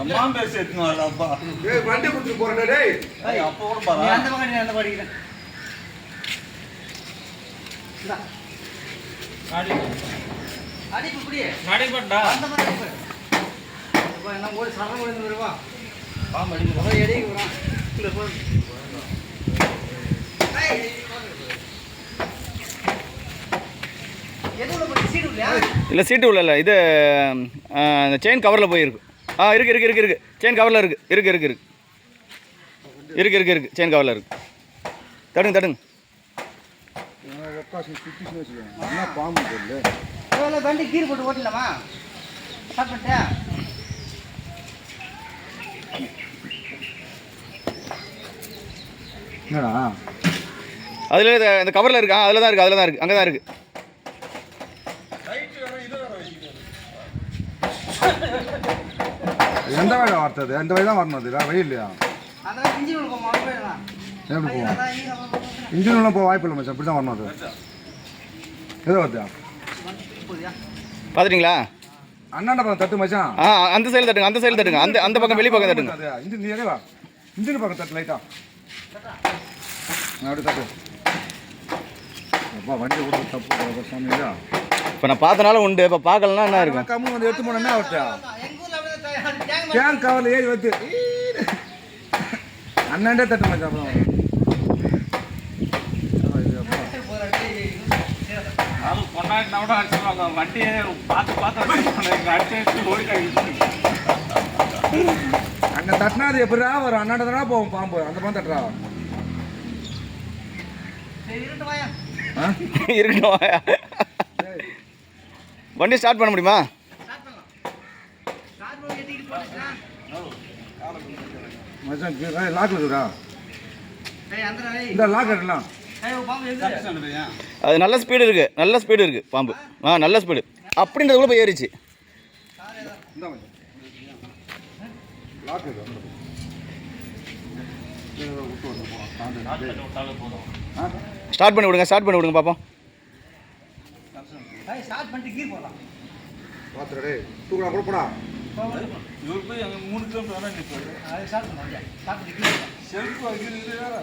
அம்மா பேசி எடுத்துன்னு வரலாம்ப்பா ஏய் வண்டி கொடுத்துட்டு போறேன்டா டேய். ஏய், அப்போ கூட நீ பாரு அந்த பக்கம் நீ அந்த படிக்கிறேன் அடிப்பு இப்படியே. நடைபட்டா அந்த மாதிரி அடிப்பு இப்போ என்ன ஓடி சரணம் ஓடி வருவா பாம்பு அடிக்க எடிக்கு வரான் இல்லை போ. ஏய், இல்லையா இல்லை சீட்டு உள்ள இல்லை. இது ஆ, இந்த செயின் கவரில் போயிருக்கு. ஆ இருக்கு இருக்கு இருக்கு இருக்கு. செயின் கவரில் இருக்கு. இருக்கு இருக்கு இருக்கு. இருக்கு இருக்கு இருக்கு. செயின் கவரில் இருக்கு. தடுங்க தடுங்க. வண்டி கீர் போட்டு ஓட்டலாமா? ஸ்டார்ட் பண்ணிட்டேன் என்னடா? அதில் இந்த கவரில் இருக்கு ஆ அதில் தான் இருக்குது அதில் தான் இருக்குது அங்கே தான் இருக்குது எந்த வழி வரத்தது? எந்த வழி தான் வரணும் அது வழி இல்லையா? எப்படி போவோம்? இன்ஜின் உள்ள போக வாய்ப்பு இல்லை மச்சான். இப்படி தான் வரணும் அது. எதோ வருதா? பார்த்துட்டீங்களா? அண்ணாண்ட பக்கம் தட்டு மச்சான். ஆ அந்த சைடில் தட்டுங்க அந்த சைடில் தட்டுங்க. அந்த அந்த பக்கம் வெளி பக்கம் தட்டுங்க. அது இன்ஜின் நீ வா. இன்ஜின் பக்கம் தட்டு லைட்டா அப்படி தட்டு. அப்பா வண்டி ஓட்டு தப்பு சாமி இல்லையா இப்போ நான் பார்த்தனால உண்டு. இப்போ பார்க்கலன்னா என்ன இருக்கும்? கம்மு வந்து எடுத்து போனேன்னா அவர்கிட்ட. கேங் கவரில் ஏறி வந்து அண்ணாண்டே தட்டு மச்சான் அப்புறம் கொண்டாடினா கூட அடிச்சுவாங்க வண்டியே பார்த்து பார்த்து அடிச்சு ஓடி அங்க தட்டினா அது எப்படிடா வரும்? அண்ணாண்ட தானே போவோம்? பாம்பு. அந்த மாதிரி தட்டுறா? இருக்கட்டும் வண்டி ஸ்டார்ட் பண்ண முடியுமா ஸ்டார்ட் பண்ணலாம் ஸ்டார்ட் பண்ணி எட்டிக்கிட்டு போட்டுச்சுன்னா மச்சான் ஏய், லாக் இருக்குடா. இந்த லாக் அது நல்ல ஸ்பீடு இருக்குது நல்ல ஸ்பீடு இருக்குது பாம்பு. ஆ நல்ல ஸ்பீடு அப்படின்றதுக்குள்ள போய் ஏறிச்சு. இந்த மச்சான் லாக் இருக்கு ஸ்டார்ட் பண்ணி விடுங்க ஸ்டார்ட் பண்ணி விடுங்க பார்ப்போம் ஏய் ஸ்டார்ட் பண்ணிட்டு கீர் போடலாம் தூக்கலாம் கூட போடா. இவர் போய் அங்கே மூணு கிலோமீட்டர் வேணா நிற்பாரு அது ஸ்டார்ட் பண்ணலாம் ஸ்டார்ட் பண்ணி கீர் போடலாம் செருப்பு வைக்கிறது வேற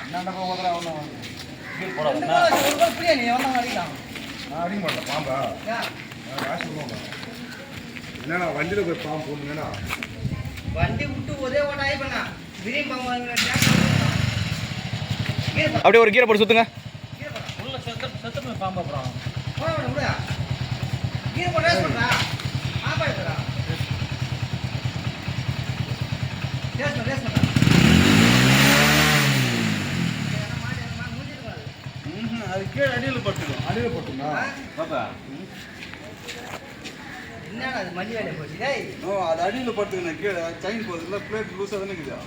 அண்ணாண்ட போக ஓதுறா ஒன்றும் ரெண்டு பேரும் வச்சு ஒரு பேர் பிரியா நீ? வந்தவங்க அடிக்கலாம் நான் அடிக்க மாட்டேன் பாம்பா. காசு என்னடா வண்டியில் போய் பாம்பு போடணுங்கண்ணா வண்டி விட்டு ஒரே ஓட்ட ஆகி பண்ணா விரியும் பாம்பு அப்படியே ஒரு கீரை போட்டு போடலாம் உள்ள செத்து செத்து பாம்பு அப்புறம் போட வேணும் விடு கீர் போட ரேஸ் பண்ணுறா ஆப்பா இருக்கிறா ரேஸ் பண்ண ரேஸ் பண்ணுறா அது கீழே அடியில் பட்டுடும் அடியில் போட்டுங்களா பாப்பா. என்னடா அது மல்லி வேலையை போச்சு? டேய். ஓ அது அடியில் பட்டுக்கணும் கீழே. செயின் போகுதுல பிளேட் லூஸாக தானே இருக்குதா.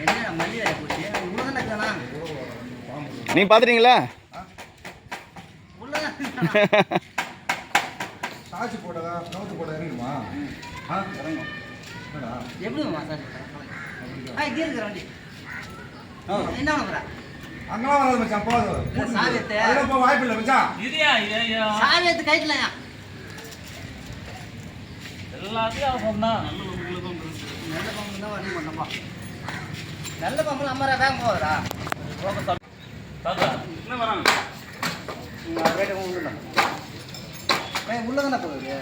என்னடா மல்லி வேலையை போச்சு? உள்ள தானே இருக்கானா? நீங்கள் பார்த்துட்டீங்களா உள்ள சாட்சி போட்டதா நோட்டு போட இறங்குமா ஆ இறங்கும். என்னடா? எப்படி மசாஜ் ஆ கீர் இருக்கிற வண்டி. என்ன பண்ணுற அங்கெல்லாம் வராது மச்சான் போதும் சாவி எடுத்து. அதெல்லாம் போக வாய்ப்பு இல்லை மச்சான். இதுயா சாவி எடுத்து கைட்டலையா எல்லாத்தையும் சொன்னா நல்ல பாம்பு தான் வண்டி பண்ணப்பா நல்ல பாம்பு அம்மா வேகம் போகுதுடா. என்ன வராங்க? வேட்டை உள்ள ஏய் உள்ள தானே போகுது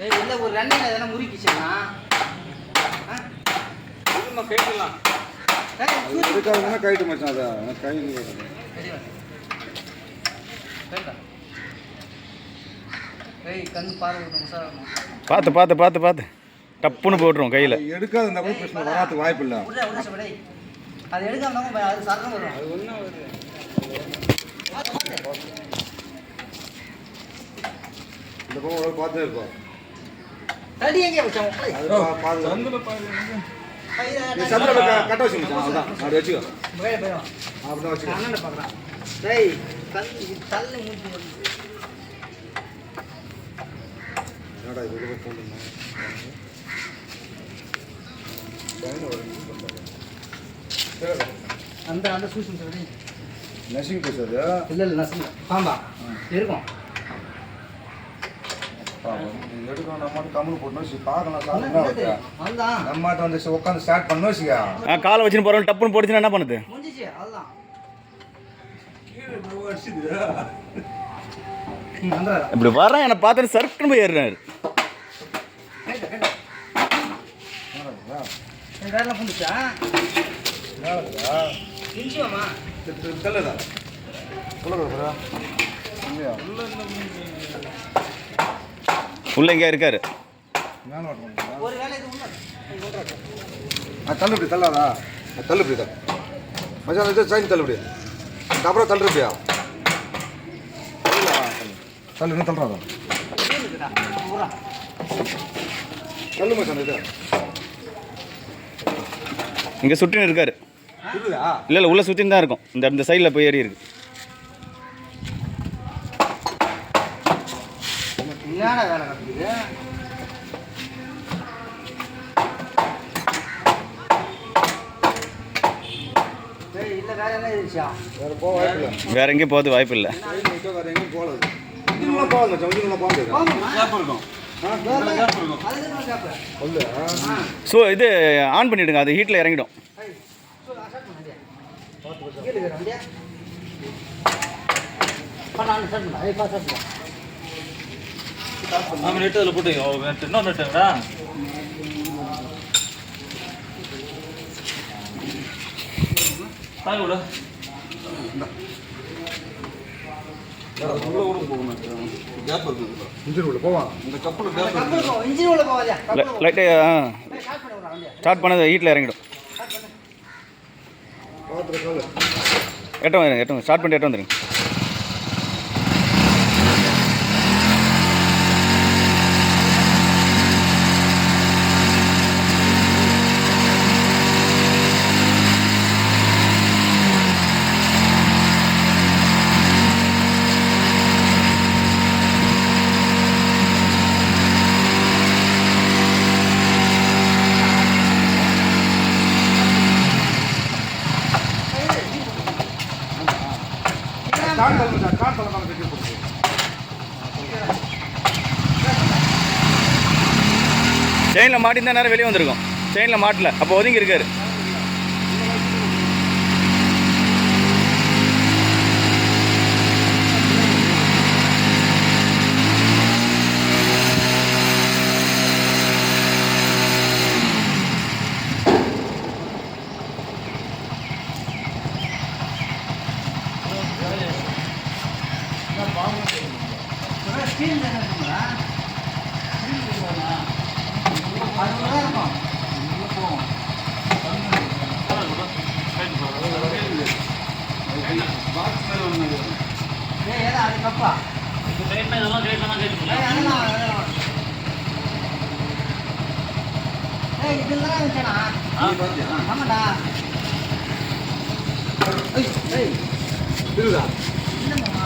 ஏய் உள்ள ஒரு ரன்னிங் எதனா முறிக்கிச்சுன்னா? ஆ? நம்ம சூரி. எதுக்காக கைட்டு மச்சான் அதை. கை பார்த்து பார்த்து பார்த்து பார்த்து. டப்புன்னு போட்டுரும் கையில். எடுக்காத வாய்ப்பு இல்லை அது எடுக்காம பய- அது சரணம் வரும். அது ஒன்றும் வருது. இந்த பக்கம் ஒரு பார்த்து இருப்போம் தடி எங்கே வச்சோம் சந்திரல கட்ட வச்சு அவ்வளோதான் அப்படி வச்சுக்கோ. அப்படிதான் வச்சுக்கோ. அண்ணன் பார்க்குறான் டேய். இது தள்ளு மூஞ்சி. என்னடா இது? போகணும் அந்த அந்த சூசன் சொல்லி நெசிங் பீஸ் அது இல்லை இல்லை நசுங்க பாம்பா. இருக்கும். வச்சு காலை வச்சுன்னு போகிறோம் டப்புன்னு போட்டுச்சுன்னா என்ன பண்ணுது? இப்படி வரேன் என்னை பார்த்துட்டு சர்க்குன்னு போய் கேட்டு வேலை இல்லையா உள்ள எங்கேயா இருக்காரு. தள்ளுபடி தள்ளாதா? தள்ளுபடி தான் மச்சான் இது சைன் தள்ளுபடி அப்புறம் தள்ளுறியா தள்ளு இன்னும் தள்ளுறாதா. தள்ளு மச்சான் இது. இங்கே சுற்றின்னு இருக்காரு. இல்லை இல்லை உள்ளே சுற்றின்னு தான் இருக்கும். இந்த இந்த சைடில் போய் ஏறி இருக்கு. வேறு எங்கேயும் போகிறது வாய்ப்பு இல்லை. ஸோ இது ஆன் பண்ணிவிடுங்க அது ஹீட்டில் இறங்கிடும். ஏய், சோ, ஸ்டார்ட் நெட்டு அதில் போட்டு நெட்டு இன்னொரு நெட்டுங்கடா தாங்க விட போகணும் ஸ்டார்ட் பண்ணது ஹீட்டில் இறங்கிடும். எட்டு சொல்லு எட்டம் வந்துருங்க எட்டம் ஸ்டார்ட் பண்ணிட்டு எட்டு வந்துருங்க. செயினில் மாட்டிருந்தா நேரம் வெளியே வந்திருக்கும். செயினில் மாட்டல. அப்போ ஒதுங்கி இருக்காரு ஒரே ஸ்டீல் தானே இருக்குங்களா? ஸ்டீல் இருக்குங்களா? அது உள்ள தான் இருக்கும். ஏய், ஏதா, அது கப்பா? ஏய், அதெல்லாம், அதெல்லாம். ஏய், இதெல்லாம் இருந்துச்சாடா? ஆமாடா. ஏய், ஏய், இருக்குதா இல்லைம்மா.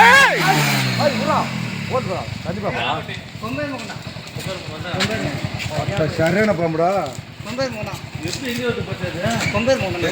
ஏய்! ஐய் விட்றா கண்டிப்பாக கொம்பே முகண்டா. சரியான பாம்புடா கொம்பே முகண்டா. எப்படி எங்கே வந்து பார்த்தது கொம்பே முகண்டா.